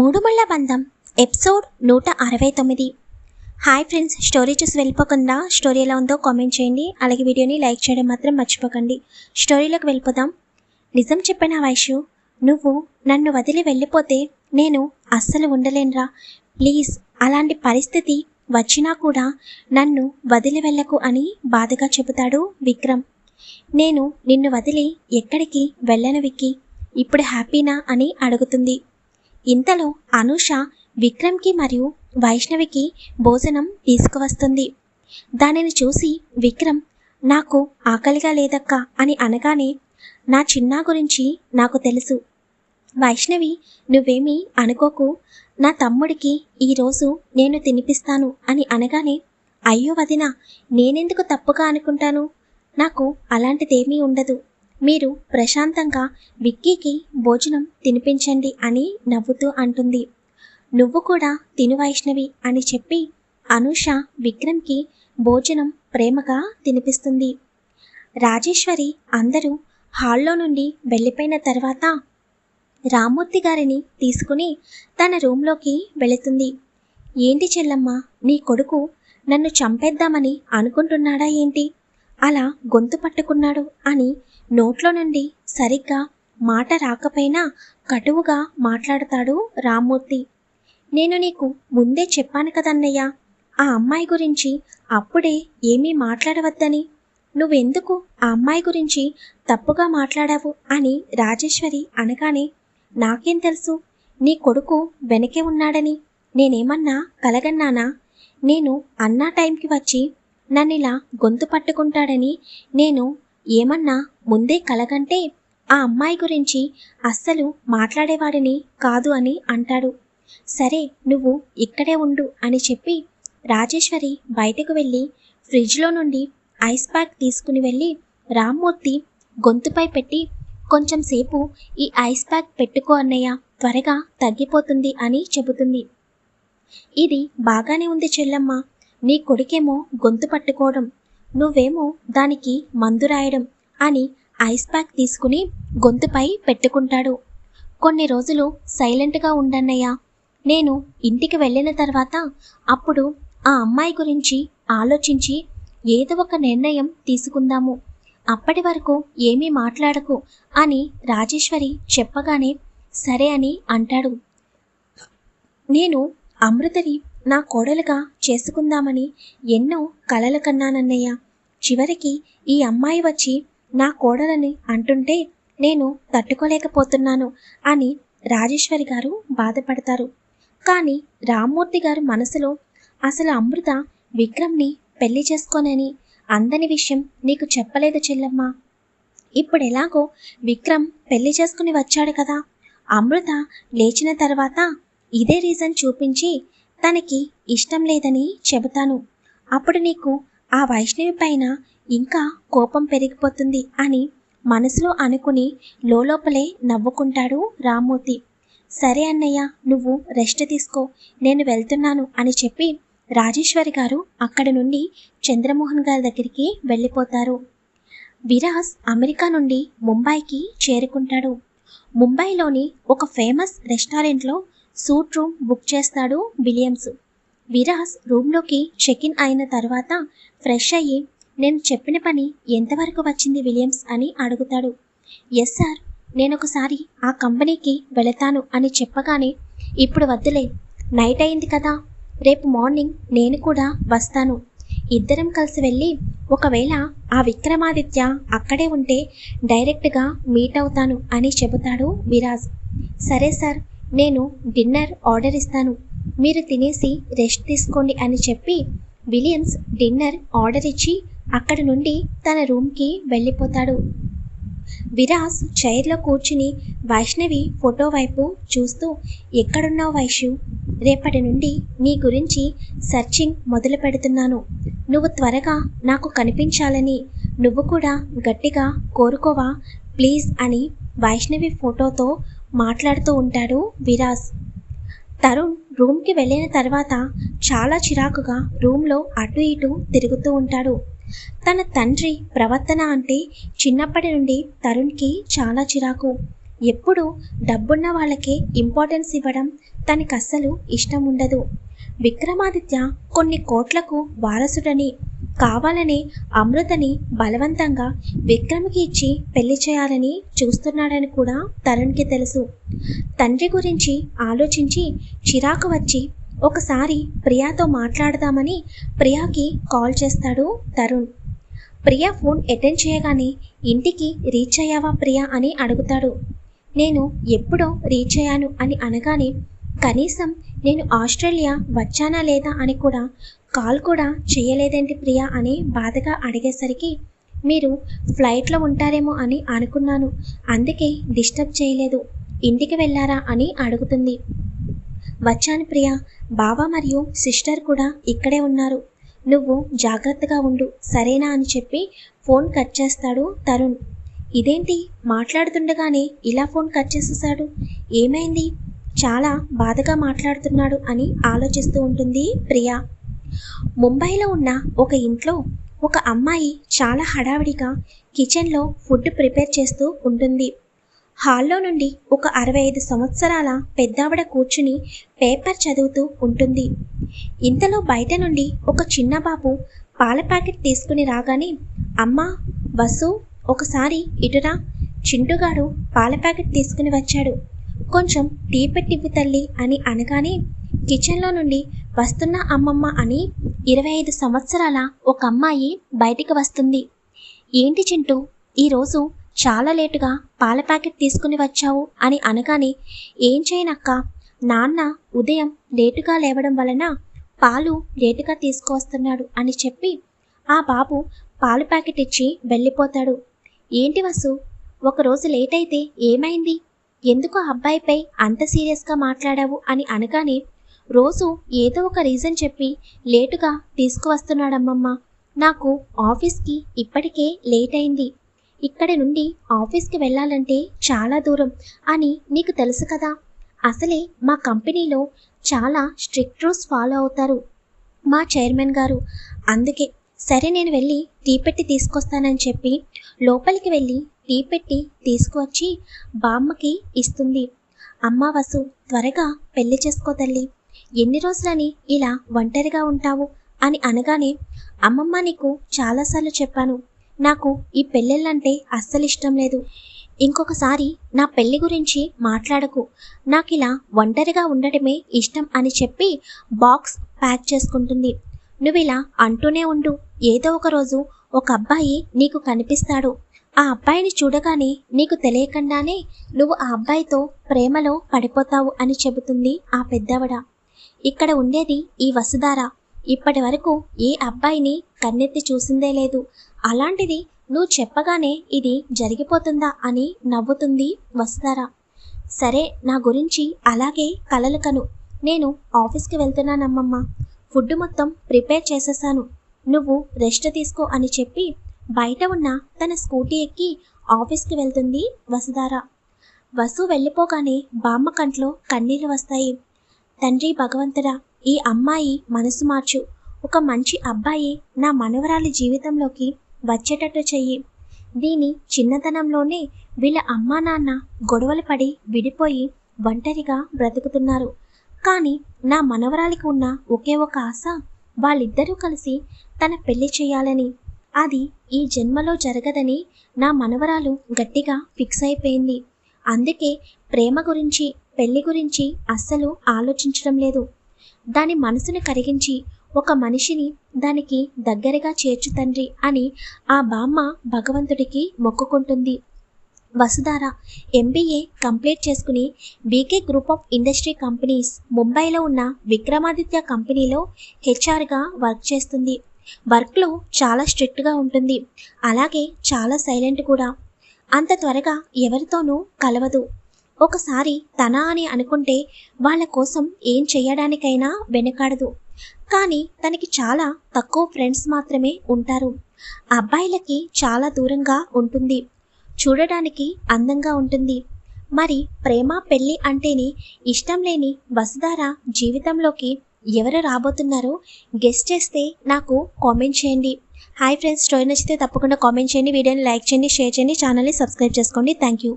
మూడుమళ్ళ బంధం ఎపిసోడ్ నూట అరవై తొమ్మిది. హాయ్ ఫ్రెండ్స్ స్టోరీ చూసి వెళ్ళిపోకుండా స్టోరీ ఎలా ఉందో కామెంట్ చేయండి. అలాగే వీడియోని లైక్ చేయడం మాత్రం మర్చిపోకండి. స్టోరీలోకి వెళ్ళిపోదాం. నిజం చెప్పిన వైషు? నువ్వు నన్ను వదిలి వెళ్ళిపోతే నేను అస్సలు ఉండలేనురా. ప్లీజ్ అలాంటి పరిస్థితి వచ్చినా కూడా నన్ను వదిలి వెళ్ళకు అని బాధగా చెబుతాడు విక్రమ్. నేను నిన్ను వదిలి ఎక్కడికి వెళ్ళను విక్కి? ఇప్పుడు హ్యాపీనా అని అడుగుతుంది. ఇంతలో అనూష విక్రమ్కి మరియు వైష్ణవికి భోజనం తీసుకువస్తుంది. దానిని చూసి విక్రమ్ నాకు ఆకలిగా లేదక్క అని అనగానే నా చిన్నా గురించి నాకు తెలుసు. వైష్ణవి నువ్వేమీ అనుకోకు. నా తమ్ముడికి ఈరోజు నేను తినిపిస్తాను అని అనగానే అయ్యో వదిన నేనెందుకు తప్పుగా అనుకుంటాను? నాకు అలాంటిదేమీ ఉండదు. మీరు ప్రశాంతంగా విక్కీకి భోజనం తినిపించండి అని నవ్వుతూ అంటుంది. నువ్వు కూడా తిను వైష్ణవి అని చెప్పి అనూష విక్రమ్కి భోజనం ప్రేమగా తినిపిస్తుంది. రాజేశ్వరి అందరూ హాల్లో నుండి వెళ్ళిపోయిన తర్వాత రామూర్తి గారిని తీసుకుని తన రూంలోకి వెళుతుంది. ఏంటి చెల్లమ్మ నీ కొడుకు నన్ను చంపేద్దామని అనుకుంటున్నాడా ఏంటి? అలా గొంతు పట్టుకున్నాడు అని నోట్లో నుండి సరిగ్గా మాట రాకపోయినా కటువుగా మాట్లాడతాడు రామ్మూర్తి. నేను నీకు ముందే చెప్పాను కదన్నయ్య. ఆ అమ్మాయి గురించి అప్పుడే ఏమీ మాట్లాడవద్దని. నువ్వెందుకు ఆ అమ్మాయి గురించి తప్పుగా మాట్లాడావు అని రాజేశ్వరి అనగానే నాకేం తెలుసు? నీ కొడుకు వెనకే ఉన్నాడని. నేనేమన్నా కలగన్నానా? నేను అన్నా టైంకి వచ్చి నన్నిలా గొంతు పట్టుకుంటాడని నేను ఏమన్నా ముందే కలగంటే ఆ అమ్మాయి గురించి అస్సలు మాట్లాడేవాడిని కాదు అని అంటాడు. సరే నువ్వు ఇక్కడే ఉండు అని చెప్పి రాజేశ్వరి బయటకు వెళ్ళి ఫ్రిడ్జ్లో నుండి ఐస్ ప్యాక్ తీసుకుని వెళ్ళి రామ్మూర్తి గొంతుపై పెట్టి కొంచెం సేపు ఈ ఐస్ ప్యాక్ పెట్టుకో అన్నయ్య త్వరగా తగ్గిపోతుంది అని చెబుతుంది. ఇది బాగానే ఉంది చెల్లమ్మ నీ కొడుకేమో గొంతు పట్టుకోవడం. నువ్వేమో దానికి మందు రాయడం అని ఐస్ ప్యాక్ తీసుకుని గొంతుపై పెట్టుకుంటాడు. కొన్ని రోజులు సైలెంట్గా ఉండన్నయ్యా. నేను ఇంటికి వెళ్ళిన తర్వాత అప్పుడు ఆ అమ్మాయి గురించి ఆలోచించి ఏదో ఒక నిర్ణయం తీసుకుందాము. అప్పటి వరకు ఏమీ మాట్లాడకు అని రాజేశ్వరి చెప్పగానే సరే అని అంటాడు. నేను అమృతని నా కోడలుగా చేసుకుందామని ఎన్నో కలలు కన్నానన్నయ్య. చివరికి ఈ అమ్మాయి వచ్చి నా కోడలని అంటుంటే నేను తట్టుకోలేకపోతున్నాను అని రాజేశ్వరి గారు బాధపడతారు. కానీ రామ్మూర్తి గారు మనసులో అసలు అమృత విక్రమ్ని పెళ్ళి చేసుకోనని అందని విషయం నీకు చెప్పలేదు చెల్లమ్మ. ఇప్పుడు ఎలాగో విక్రమ్ పెళ్ళి చేసుకుని వచ్చాడు కదా. అమృత లేచిన తర్వాత ఇదే రీజన్ చూపించి తనకి ఇష్టం లేదని చెబుతాను. అప్పుడు నీకు ఆ వైష్ణవి పైన ఇంకా కోపం పెరిగిపోతుంది అని మనసులో అనుకుని లోపలే నవ్వుకుంటాడు రామ్మూర్తి. సరే అన్నయ్య నువ్వు రెస్ట్ తీసుకో నేను వెళ్తున్నాను అని చెప్పి రాజేశ్వరి గారు అక్కడి నుండి చంద్రమోహన్ గారి దగ్గరికి వెళ్ళిపోతారు. విరాస్ అమెరికా నుండి ముంబైకి చేరుకుంటాడు. ముంబైలోని ఒక ఫేమస్ రెస్టారెంట్లో సూట్ రూమ్ బుక్ చేస్తాడు విలియమ్స్. విరాస్ రూమ్లోకి చెక్ ఇన్ అయిన తర్వాత ఫ్రెష్ అయ్యి నేను చెప్పిన పని ఎంతవరకు వచ్చింది విలియమ్స్? అని అడుగుతాడు. ఎస్ సార్ నేను ఒకసారి ఆ కంపెనీకి వెళతాను అని చెప్పగానే ఇప్పుడు వద్దులే. నైట్ అయింది కదా. రేపు మార్నింగ్ నేను కూడా వస్తాను. ఇద్దరం కలిసి వెళ్ళి ఒకవేళ ఆ విక్రమాదిత్య అక్కడే ఉంటే డైరెక్ట్గా మీట్ అవుతాను అని చెబుతాడు విరాజ్. సరే సార్ నేను డిన్నర్ ఆర్డర్ ఇస్తాను. మీరు తినేసి రెస్ట్ తీసుకోండి అని చెప్పి విలియమ్స్ డిన్నర్ ఆర్డర్ ఇచ్చి అక్కడ నుండి తన రూమ్కి వెళ్ళిపోతాడు. విరాస్ చైర్లో కూర్చుని వైష్ణవి ఫోటో వైపు చూస్తూ ఎక్కడున్నావు వైషు? రేపటి నుండి నీ గురించి సర్చింగ్ మొదలు పెడుతున్నాను. నువ్వు త్వరగా నాకు కనిపించాలని నువ్వు కూడా గట్టిగా కోరుకోవా? ప్లీజ్ అని వైష్ణవి ఫోటోతో మాట్లాడుతూ ఉంటాడు విరాజ్. తరుణ్ రూమ్కి వెళ్ళిన తర్వాత చాలా చిరాకుగా రూమ్లో అటు ఇటు తిరుగుతూ ఉంటాడు. తన తండ్రి ప్రవర్తన అంటే చిన్నప్పటి నుండి తరుణ్కి చాలా చిరాకు. ఎప్పుడు డబ్బున్న వాళ్ళకే ఇంపార్టెన్స్ ఇవ్వడం తనకి అస్సలు ఇష్టం ఉండదు. విక్రమాదిత్య కొన్ని కోట్లకు వారసుడని కావాలని అమృతని బలవంతంగా విక్రమ్కి ఇచ్చి పెళ్ళి చేయాలని చూస్తున్నాడని కూడా తరుణ్కి తెలుసు. తండ్రి గురించి ఆలోచించి చిరాకు వచ్చి ఒకసారి ప్రియాతో మాట్లాడదామని ప్రియాకి కాల్ చేస్తాడు తరుణ్. ప్రియా ఫోన్ అటెండ్ చేయగానే ఇంటికి రీచ్ అయ్యావా ప్రియా అని అడుగుతాడు. నేను ఎప్పుడో రీచ్ అయ్యాను అని అనగానే కనీసం నేను ఆస్ట్రేలియా వచ్చానా లేదా అని కూడా కాల్ కూడా చేయలేదేంటి ప్రియా అని బాధగా అడిగేసరికి మీరు ఫ్లైట్లో ఉంటారేమో అని అనుకున్నాను. అందుకే డిస్టర్బ్ చేయలేదు. ఇంటికి వెళ్ళారా అని అడుగుతుంది. వచ్చాను ప్రియా. బావ మరియు సిస్టర్ కూడా ఇక్కడే ఉన్నారు. నువ్వు జాగ్రత్తగా ఉండు సరేనా అని చెప్పి ఫోన్ కట్ చేస్తాడు తరుణ్. ఇదేంటి? మాట్లాడుతుండగానే ఇలా ఫోన్ కట్ చేసేసాడు ఏమైంది? చాలా బాధగా మాట్లాడుతున్నాడు అని ఆలోచిస్తూ ఉంటుంది ప్రియా. ముంబైలో ఉన్న ఒక ఇంట్లో ఒక అమ్మాయి చాలా హడావిడిగా కిచెన్లో ఫుడ్ ప్రిపేర్ చేస్తూ ఉంటుంది. హాల్లో నుండి ఒక అరవై ఐదు సంవత్సరాల పెద్దావిడ కూర్చుని పేపర్ చదువుతూ ఉంటుంది. ఇంతలో బయట నుండి ఒక చిన్న బాబు పాల ప్యాకెట్ తీసుకుని రాగానే అమ్మ వసు ఒకసారి ఇటురా. చింటుగాడు పాల ప్యాకెట్ తీసుకుని వచ్చాడు. కొంచెం టీ పెట్టివ్వు తల్లి అని అనగానే కిచెన్లో నుండి వస్తున్న అమ్మమ్మ అని ఇరవై ఐదు సంవత్సరాల ఒక అమ్మాయి బయటికి వస్తుంది. ఏంటి చింటూ ఈరోజు చాలా లేటుగా పాల ప్యాకెట్ తీసుకుని వచ్చావు అని అనగానే ఏం చేయనక్క? నాన్న ఉదయం లేటుగా లేవడం వలన పాలు లేటుగా తీసుకువస్తున్నాడు అని చెప్పి ఆ బాబు పాలు ప్యాకెట్ ఇచ్చి వెళ్ళిపోతాడు. ఏంటి వసు ఒకరోజు లేట్ అయితే ఏమైంది? ఎందుకు ఆ అబ్బాయిపై అంత సీరియస్గా మాట్లాడావు అని అనగానే రోజు ఏదో ఒక రీజన్ చెప్పి లేటుగా తీసుకువస్తున్నాడమ్మమ్మ. నాకు ఆఫీస్కి ఇప్పటికే లేట్ అయింది ఇక్కడి నుండి ఆఫీస్కి వెళ్ళాలంటే చాలా దూరం అని నీకు తెలుసు కదా. అసలే మా కంపెనీలో చాలా స్ట్రిక్ట్ రూల్స్ ఫాలో అవుతారు మా చైర్మన్ గారు. అందుకే సరే నేను వెళ్ళి టీ పెట్టి తీసుకొస్తానని చెప్పి లోపలికి వెళ్ళి టీ పెట్టి తీసుకువచ్చి బామ్మకి ఇస్తుంది. అమ్మ వసు త్వరగా పెళ్ళి చేసుకో తల్లి. ఎన్ని రోజులని ఇలా ఒంటరిగా ఉంటావు అని అనగానే అమ్మమ్మ నీకు చాలాసార్లు చెప్పాను నాకు ఈ పెళ్ళిళ్ళంటే అస్సలు ఇష్టం లేదు. ఇంకొకసారి నా పెళ్ళి గురించి మాట్లాడకు నాకు ఇలా ఒంటరిగా ఉండటమే ఇష్టం అని చెప్పి బాక్స్ ప్యాక్ చేసుకుంటుంది. నువ్వు ఇలా అంటూనే ఉండు ఏదో ఒక రోజు ఒక అబ్బాయి నీకు కనిపిస్తాడు. ఆ అబ్బాయిని చూడగానే నీకు తెలియకుండానే నువ్వు ఆ అబ్బాయితో ప్రేమలో పడిపోతావు అని చెబుతుంది ఆ పెద్దవడ. ఇక్కడ ఉండేది ఈ వసుధార. ఇప్పటి వరకు ఏ అబ్బాయిని కన్నెత్తి చూసిందే లేదు. అలాంటిది నువ్వు చెప్పగానే ఇది జరిగిపోతుందా అని నవ్వుతుంది వసుధార. సరే నా గురించి అలాగే కలలు కను నేను ఆఫీస్కి వెళ్తున్నానమ్మమ్మ. ఫుడ్ మొత్తం ప్రిపేర్ చేసేసాను. నువ్వు రెస్ట్ తీసుకో అని చెప్పి బయట ఉన్న తన స్కూటీ ఎక్కి ఆఫీస్కి వెళ్తుంది వసుధార. వసు వెళ్ళిపోగానే బామ్మ కంట్లో కన్నీళ్ళు వస్తాయి. తండ్రి భగవంతుడా ఈ అమ్మాయి మనసు మార్చు. ఒక మంచి అబ్బాయి నా మనవరాలి జీవితంలోకి వచ్చేటట్టు చెయ్యి. దీని చిన్నతనంలోనే వీళ్ళ అమ్మా నాన్న గొడవలు పడి విడిపోయి ఒంటరిగా బ్రతుకుతున్నారు. కానీ నా మనవరాలికి ఉన్న ఒకే ఒక ఆశ వాళ్ళిద్దరూ కలిసి తన పెళ్ళి చేయాలని. అది ఈ జన్మలో జరగదని నా మనవరాలు గట్టిగా ఫిక్స్ అయిపోయింది. అందుకే ప్రేమ గురించి పెళ్ళి గురించి అస్సలు ఆలోచించడం లేదు. దాని మనసును కరిగించి ఒక మనిషిని దానికి దగ్గరగా చేర్చు తండ్రి అని ఆ బామ్మ భగవంతుడికి మొక్కుకుంటుంది. వసుధార ఎంబీఏ కంప్లీట్ చేసుకుని BK group of industry companies ముంబైలో ఉన్న విక్రమాదిత్య కంపెనీలో హెచ్ఆర్గా వర్క్ చేస్తుంది. వర్క్లో చాలా స్ట్రిక్ట్గా ఉంటుంది. అలాగే చాలా సైలెంట్ కూడా. అంత త్వరగా ఎవరితోనూ కలవదు. ఒకసారి తన అని అనుకుంటే వాళ్ళ కోసం ఏం చేయడానికైనా వెనకాడదు. కానీ తనకి చాలా తక్కువ ఫ్రెండ్స్ మాత్రమే ఉంటారు. అబ్బాయిలకి చాలా దూరంగా ఉంటుంది. చూడడానికి అందంగా ఉంటుంది. మరి ప్రేమ పెళ్ళి అంటేనే ఇష్టం లేని వసుధార జీవితంలోకి ఎవరు రాబోతున్నారో గెస్ట్ చేస్తే నాకు కామెంట్ చేయండి. హాయ్ ఫ్రెండ్స్ స్టోరీ నచ్చితే తప్పకుండా కామెంట్ చేయండి వీడియోని లైక్ చేయండి షేర్ చేయండి ఛానల్ని సబ్స్క్రైబ్ చేసుకోండి. Thank you